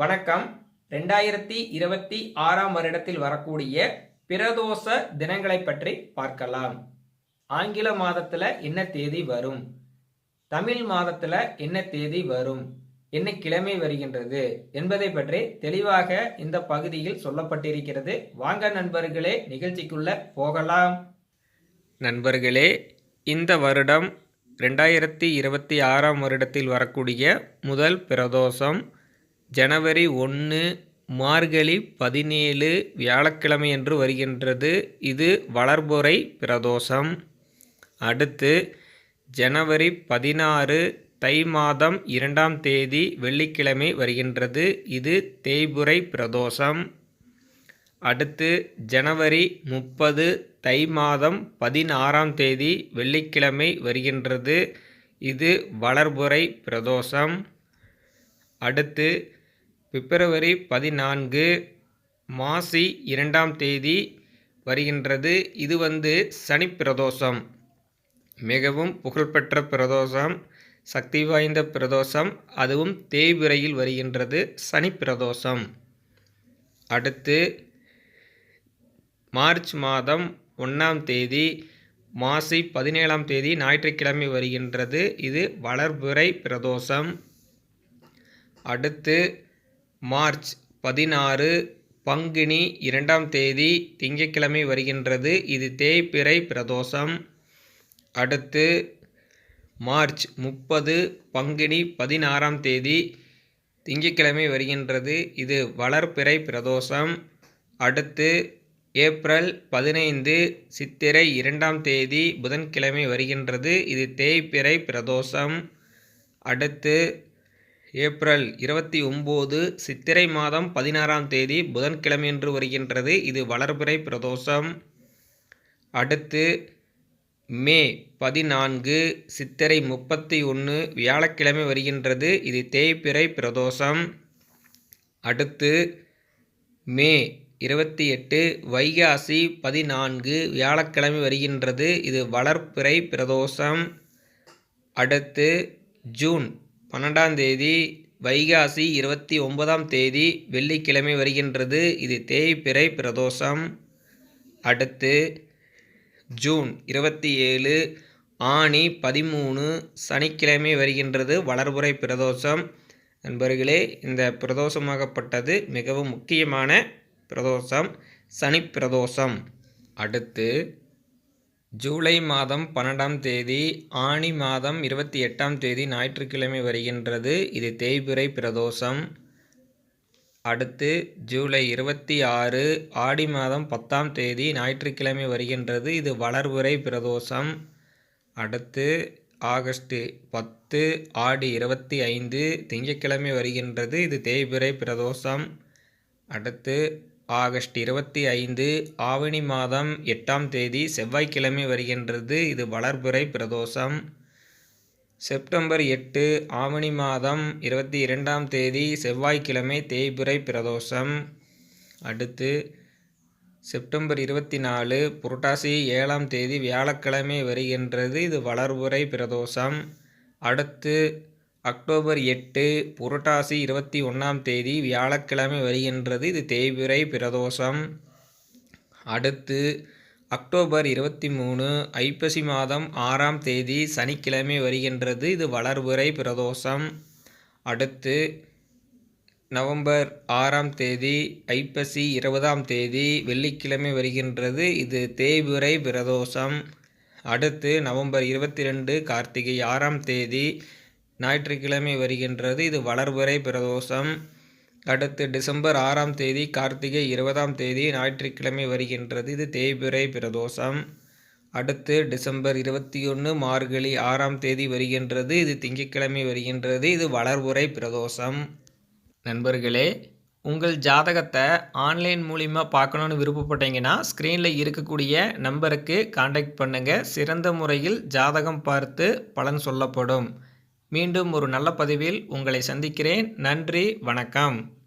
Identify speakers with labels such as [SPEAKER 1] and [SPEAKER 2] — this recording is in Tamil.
[SPEAKER 1] வணக்கம். ரெண்டாயிரத்தி இருபத்தி ஆறாம் வருடத்தில் வரக்கூடிய பிரதோஷ தினங்களை பற்றி பார்க்கலாம். ஆங்கில மாதத்துல என்ன தேதி வரும்? தமிழ் மாதத்துல என்ன தேதி வரும்? என்ன கிழமை வருகின்றது? என்பதை பற்றி தெளிவாக இந்த பகுதியில் சொல்லப்பட்டிருக்கிறது. வாங்க நண்பர்களே நிகழ்ச்சிக்குள்ள போகலாம். நண்பர்களே இந்த வருடம் ரெண்டாயிரத்தி இருபத்தி ஆறாம் வருடத்தில் வரக்கூடிய முதல் பிரதோஷம் ஜனவரி ஒன்று மார்கழி பதினேழு வியாழக்கிழமை என்று வருகின்றது. இது வளர்பொறை பிரதோஷம். அடுத்து ஜனவரி பதினாறு தை மாதம் இரண்டாம் தேதி வெள்ளிக்கிழமை வருகின்றது. இது தேய்புரை பிரதோஷம். அடுத்து ஜனவரி முப்பது தை மாதம் பதினாறாம் தேதி வெள்ளிக்கிழமை வருகின்றது. இது வளர்புறை பிரதோஷம். அடுத்து பிப்ரவரி பதினான்கு மாசி இரண்டாம் தேதி வருகின்றது. இது வந்து சனி பிரதோஷம். மிகவும் புகழ்பெற்ற பிரதோஷம் சக்தி வாய்ந்த பிரதோஷம் அதுவும் தேய்பிரையில் வருகின்றது சனி பிரதோஷம். அடுத்து மார்ச் மாதம் ஒன்றாம் தேதி மாசி பதினேழாம் தேதி ஞாயிற்றுக்கிழமை வருகின்றது. இது வளர்புரை பிரதோஷம். அடுத்து மார்ச் பதினாறு பங்குனி இரண்டாம் தேதி திங்கட்கிழமை வருகின்றது. இது தேய்பிறை பிரதோஷம். அடுத்து மார்ச் முப்பது பங்குனி பதினாறாம் தேதி திங்கட்கிழமை வருகின்றது. இது வளர்பிறை பிரதோஷம். அடுத்து ஏப்ரல் பதினைந்து சித்திரை இரண்டாம் தேதி புதன்கிழமை வருகின்றது. இது தேய்பிறை பிரதோஷம். அடுத்து ஏப்ரல் இருபத்தி ஒம்பது சித்திரை மாதம் பதினாறாம் தேதி புதன்கிழமையன்று வருகின்றது. இது வளர்பிறை பிரதோஷம். அடுத்து மே பதினான்கு சித்திரை முப்பத்தி ஒன்று வியாழக்கிழமை வருகின்றது. இது தேய்பிறை பிரதோஷம். அடுத்து மே இருபத்தி எட்டு வைகாசி பதினான்கு வியாழக்கிழமை வருகின்றது. இது வளர்ப்பிறை பிரதோஷம். அடுத்து ஜூன் பன்னெண்டாம் தேதி வைகாசி இருபத்தி ஒன்பதாம் தேதி வெள்ளிக்கிழமை வருகின்றது. இது தேய்பிறை பிரதோஷம். அடுத்து ஜூன் இருபத்தி ஏழு ஆணி பதிமூணு சனிக்கிழமை வருகின்றது வளர்புறை பிரதோஷம். நண்பர்களே இந்த பிரதோஷமாகப்பட்டது மிகவும் முக்கியமான பிரதோஷம் சனி பிரதோஷம் அடுத்து ஜூலை மாதம் பன்னெண்டாம் தேதி ஆணி மாதம் இருபத்தி எட்டாம் தேதி ஞாயிற்றுக்கிழமை வருகின்றது. இது தேய்பிறை பிரதோஷம். அடுத்து ஜூலை இருபத்தி ஆறு ஆடி மாதம் பத்தாம் தேதி ஞாயிற்றுக்கிழமை வருகின்றது. இது வளர்வுரை பிரதோஷம். அடுத்து ஆகஸ்ட் பத்து ஆடி இருபத்தி ஐந்து திங்கட்கிழமை வருகின்றது. இது தேய்பிறை பிரதோஷம். அடுத்து ஆகஸ்ட் இருபத்தி ஐந்து ஆவணி மாதம் எட்டாம் தேதி செவ்வாய்க்கிழமை வருகின்றது. இது வளர்பிறை பிரதோஷம். செப்டம்பர் எட்டு ஆவணி மாதம் இருபத்தி இரண்டாம் தேதி செவ்வாய்க்கிழமை தேய்பிறை பிரதோஷம். அடுத்து செப்டம்பர் இருபத்தி நாலு புரட்டாசி ஏழாம் தேதி வியாழக்கிழமை வருகின்றது. இது வளர்புறை பிரதோஷம். அடுத்து அக்டோபர் எட்டு புரட்டாசி இருபத்தி ஒன்றாம் தேதி வியாழக்கிழமை வருகின்றது. இது தேய்பிறை பிரதோஷம். அடுத்து அக்டோபர் இருபத்தி மூணு ஐப்பசி மாதம் ஆறாம் தேதி சனிக்கிழமை வருகின்றது. இது வளர்புறை பிரதோஷம். அடுத்து நவம்பர் ஆறாம் தேதி ஐப்பசி இருபதாம் தேதி வெள்ளிக்கிழமை வருகின்றது. இது தேய்புரை பிரதோஷம். அடுத்து நவம்பர் இருபத்தி ரெண்டு கார்த்திகை ஆறாம் தேதி ஞாயிற்றுக்கிழமை வருகின்றது. இது வளர்புரை பிரதோஷம். அடுத்து டிசம்பர் ஆறாம் தேதி கார்த்திகை இருபதாம் தேதி ஞாயிற்றுக்கிழமை வருகின்றது. இது தேய்பிறை பிரதோஷம். அடுத்து டிசம்பர் இருபத்தி ஒன்று மார்கழி ஆறாம் தேதி வருகின்றது. இது திங்கட்கிழமை வருகின்றது. இது வளர்வுரை பிரதோஷம். நண்பர்களே உங்கள் ஜாதகத்தை ஆன்லைன் மூலிமா பார்க்கணுன்னு விருப்பப்பட்டீங்கன்னா ஸ்க்ரீனில் இருக்கக்கூடிய நம்பருக்கு காண்டாக்ட் பண்ணுங்கள் சிறந்த முறையில் ஜாதகம் பார்த்து பலன் சொல்லப்படும். மீண்டும் ஒரு நல்ல பதிவில் உங்களை சந்திக்கிறேன். நன்றி வணக்கம்.